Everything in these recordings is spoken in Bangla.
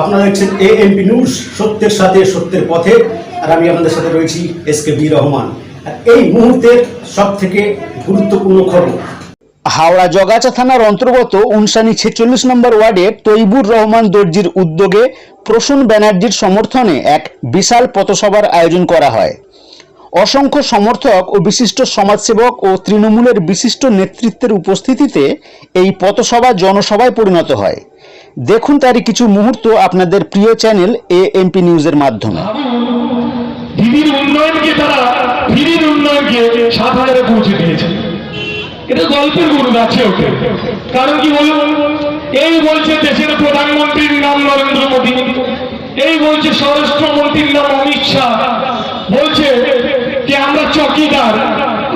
আপনারা দেখছেন এ এমপি নিউজ সত্যের সাথে সত্যের পথে, আর আমি আপনাদের সাথে রয়েছি এস কে বি রহমান। এই মুহূর্তের সব থেকে গুরুত্বপূর্ণ খবর। হাওড়া জগাচা থানার অন্তর্গত উনসানি ছেচল্লিশ নম্বর ওয়ার্ডে তৈবুর রহমান দর্জির উদ্যোগে প্রসূন ব্যানার্জির সমর্থনে এক বিশাল পথসভার আয়োজন করা হয়। অসংখ্য সমর্থক ও বিশিষ্ট সমাজসেবক ও তৃণমূলের বিশিষ্ট নেতৃত্বের উপস্থিতিতে এই পথসভা জনসভায় পরিণত হয়। দেখুন তারই কিছু মুহূর্ত আপনাদের প্রিয় চ্যানেল এ এমপি নিউজের মাধ্যমে। এটা গল্পের আছে ওকে কারণ কি এই বলছে দেশের প্রধানমন্ত্রীর নাম নরেন্দ্র মোদী। এই বলছে স্বরাষ্ট্রমন্ত্রীর নাম অমিত শাহ। বলছে যে আমরা চকিদার।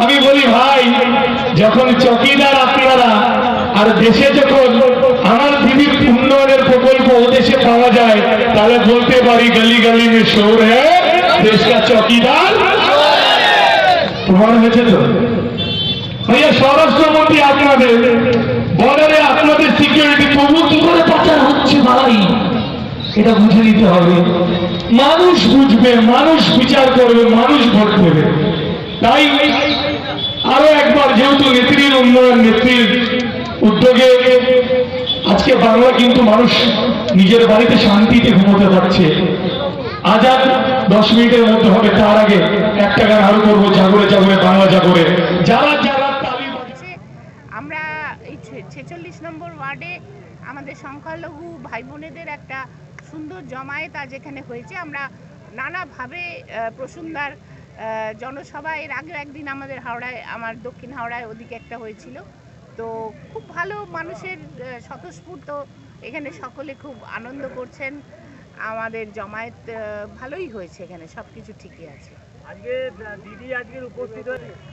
আমি বলি, ভাই, যখন চকিদার আপনারা, আর দেশে যখন প্রকল্প দেশে পাওয়া যায়, তাহলে বলতে পারি গলি গলি মে শোর হ্যাঁ দেশ হয়েছে তো? ভাইয়া, স্বরাষ্ট্রমন্ত্রী আপনাদের বর্ডারে আপনাদের সিকিউরিটি তবু কি করে পাচার হচ্ছে ভাই? এটা বুঝে নিতে হবে। মানুষ বুঝবে, মানুষ বিচার করবে, মানুষ ভোট দেবে। তাই আরও একবার, যেহেতু নেত্রীর উন্নয়ন, নেত্রীর উদ্যোগে আজকে বাংলা কিন্তু মানুষ নিজের বাড়িতে শান্তিতে ঘুমোতে পারছে। আজাদ দশ মিনিটের মধ্যে হবে, তার আগে একটা গান আরও করব, জাগরে জাগরে, বাংলা জাগরে। যারা আমরা ছেচল্লিশ নম্বর ওয়ার্ডে আমাদের সংখ্যালঘু ভাই বোনেদের একটা সুন্দর জমায়েত আজ এখানে হয়েছে। আমরা নানাভাবে প্রসূনদার জনসভা এর আগেও একদিন আমাদের হাওড়ায়, আমার দক্ষিণ হাওড়ায় ওদিকে একটা হয়েছিল। তো খুব ভালো মানুষের স্বতঃস্ফূর্ত। এখানে সকলে খুব আনন্দ করছেন। আমাদের জমায়েত ভালোই হয়েছে এখানে সব কিছু ঠিকই আছে। আজকে দিদি আজকের উপস্থিত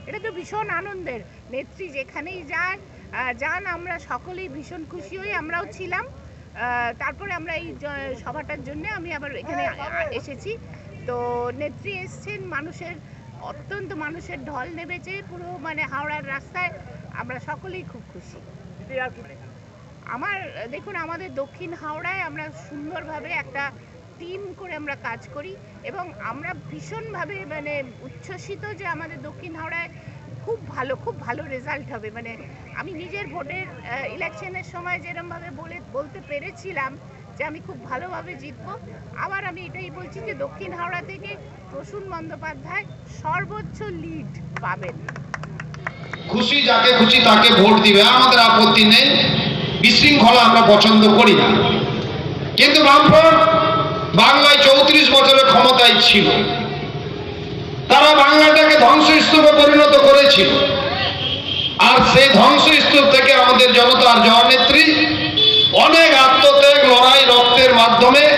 এটা তো ভীষণ আনন্দের। নেত্রী যেখানেই যায় যান আমরা সকলেই ভীষণ খুশি হই আমরাও ছিলাম। তারপরে আমরা এই সভাটার জন্য আমি আবার এখানে এসেছি। তো নেত্রী এসছেন মানুষের অত্যন্ত মানুষের ঢল নেমেছে পুরো মানে হাওড়ার রাস্তায়। আমরা সকলেই খুব খুশি। আমার দেখুন আমাদের দক্ষিণ হাওড়ায় আমরা সুন্দরভাবে একটা টিম করে আমরা কাজ করি এবং আমরা ভীষণভাবে মানে উচ্ছ্বসিত যে আমাদের দক্ষিণ হাওড়ায় খুব ভালো খুব ভালো রেজাল্ট হবে। মানে আমি নিজের ভোটের ইলেকশনের সময় যেরমভাবে বলে বলতে পেরেছিলাম যে আমি খুব ভালোভাবে জিতবো আবার আমি এটাই বলছি যে দক্ষিণ হাওড়া থেকে প্রসূন বন্দ্যোপাধ্যায় সর্বোচ্চ লিড পাবেন। খুশি যাকে খুশি তাকে ভোট দিবে। আমাদের আপত্তি নেই। বিশৃঙ্খলা আমরা পছন্দ করি না। কিন্তু বামফ্রন্ট বাংলায় চৌত্রিশ বছরের ক্ষমতায় ছিল। তারা বাংলাটাকে ধ্বংসস্তূপে পরিণত করেছিল। আর সেই ধ্বংসস্তূপ থেকে আমাদের জনতার জননেত্রী অনেক আত্মত্যাগ, লড়াই, রক্তের মাধ্যমে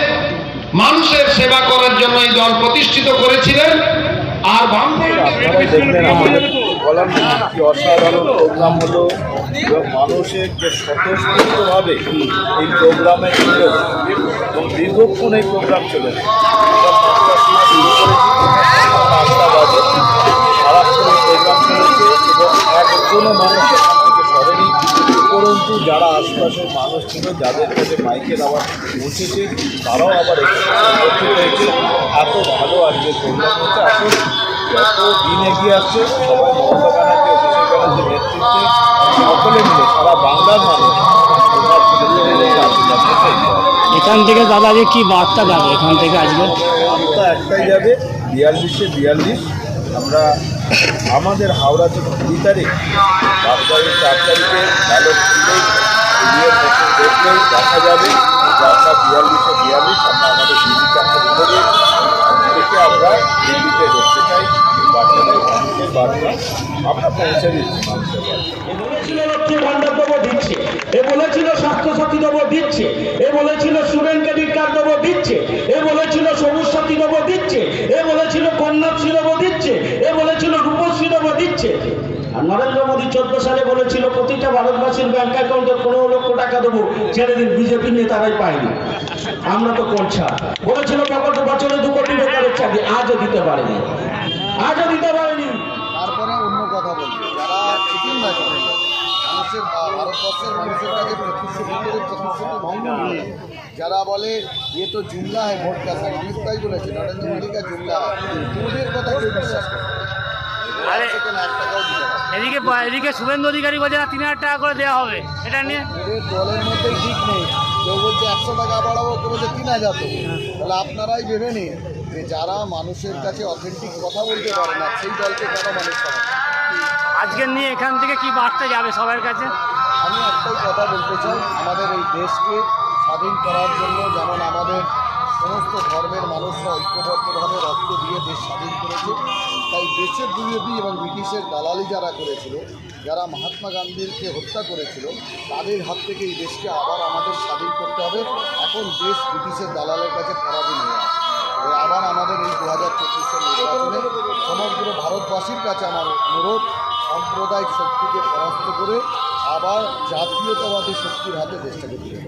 মানুষের সেবা করার জন্য এই দল প্রতিষ্ঠিত বামফ্রন্ট আপনারাই দেখলেন আমাদের বলার কি অসাধারণ প্রোগ্রাম হলো এবং মানুষের যে স্বতঃস্ফূর্তভাবে এই প্রোগ্রামে ছিল এবং দীর্ঘক্ষণ এই প্রোগ্রাম চলেছে। যারা আশপাশের মানুষ ছিল যাদের কাছে মাইকের আওয়াজ পৌঁছেছে তারাও আবার এত ভালো আজকে প্রোগ্রাম হচ্ছে। আসলে যত দিন এগিয়ে আসছে? সবাই মমতা ব্যানার্জি অভিষেক ব্যানার্জির নেতৃত্বে। সকলে মিলে সারা বাংলার মানুষ এখান থেকে দাদা দাদাকে কি বার্তা যাবে এখান থেকে আজকে? বার্তা একটাই যাবে বিয়াল্লিশে বিয়াল্লিশ। আমরা আমাদের হাওড়াতে কুড়ি তারিখ বাদ তারিখ চার তারিখে ব্যালট দেখলেই দেখা যাবে। যে আমরা বিয়াল্লিশে বিয়াল্লিশ আমরা আমাদের থেকে আমরা দিল্লিতে দেখতে চাই। বার্তা আমরা দিচ্ছি এ বলেছিল ভান্ডার দেবো দিচ্ছে। এ বলেছিল স্টুডেন্ট ক্রেডিট কার্ড দেবো দিচ্ছে। এ বলেছিল সবুজ সাথী দেবো দিচ্ছে। এ বলেছিল কন্যাশ্রী দেবো দিচ্ছে। এ বলেছিল রূপশ্রী দেবো দিচ্ছে। আর নরেন্দ্র মোদী চোদ্দ সালে বলেছিল, প্রতিটা ভারতবাসীর ব্যাংক অ্যাকাউন্টে পনেরো লক্ষ টাকা দেবো। ছেড়ে দিন, বিজেপি নেতারাই পায়নি। আমরা তো করছা। বলেছিল বছরে দু কোটি বেকারের আজও দিতে পারেনি। আজও দিতে পারেনি। যারা বলে এ তো জুমলা হয় ভোট কাছে অমিত ভাই বলেছে নরেন্দ্র মোদী কা জুমলা হয় কথা কেউ বিশ্বাস করে আরে। এদিকে এদিকে শুভেন্দু অধিকারী বলছে না তিন হাজার টাকা করে দেওয়া হবে। এটা নিয়ে? দলের মধ্যে ঠিক নেই। কেউ বলছে একশো টাকা বাড়াবো কেউ বলছে তিন হাজার দেবো। তাহলে আপনারাই ভেবে নিন যে যারা মানুষের কাছে অথেন্টিক কথা বলতে পারে না সেই দলকে কেন মানুষ করে আজকের নিয়ে এখান থেকে কি বার্তা যাবে সবার কাছে? আমি একটাই কথা বলতে চাই আমাদের এই দেশকে স্বাধীন করার জন্য যেমন আমাদের সমস্ত ধর্মের মানুষরা ঐক্যবদ্ধভাবে রক্ত দিয়ে দেশ স্বাধীন করেছে, তাই দেশের বিরোধী এবং ব্রিটিশের দালালি যারা করেছিল, যারা মহাত্মা গান্ধীকে হত্যা করেছিল, তাদের হাত থেকে এই দেশকে আবার আমাদের স্বাধীন করতে হবে এখন দেশ ব্রিটিশের দালালের কাছে পরাধীন হয়ে আবার আমাদের এই দু হাজার চব্বিশের নির্বাচনে সমগ্র ভারতবাসীর কাছে আমার অনুরোধ, সাম্প্রদায়িক শক্তিকে পরাস্ত করে আবার জাতীয়তাবাদী শক্তির হাতে দেশটাকে দেবে।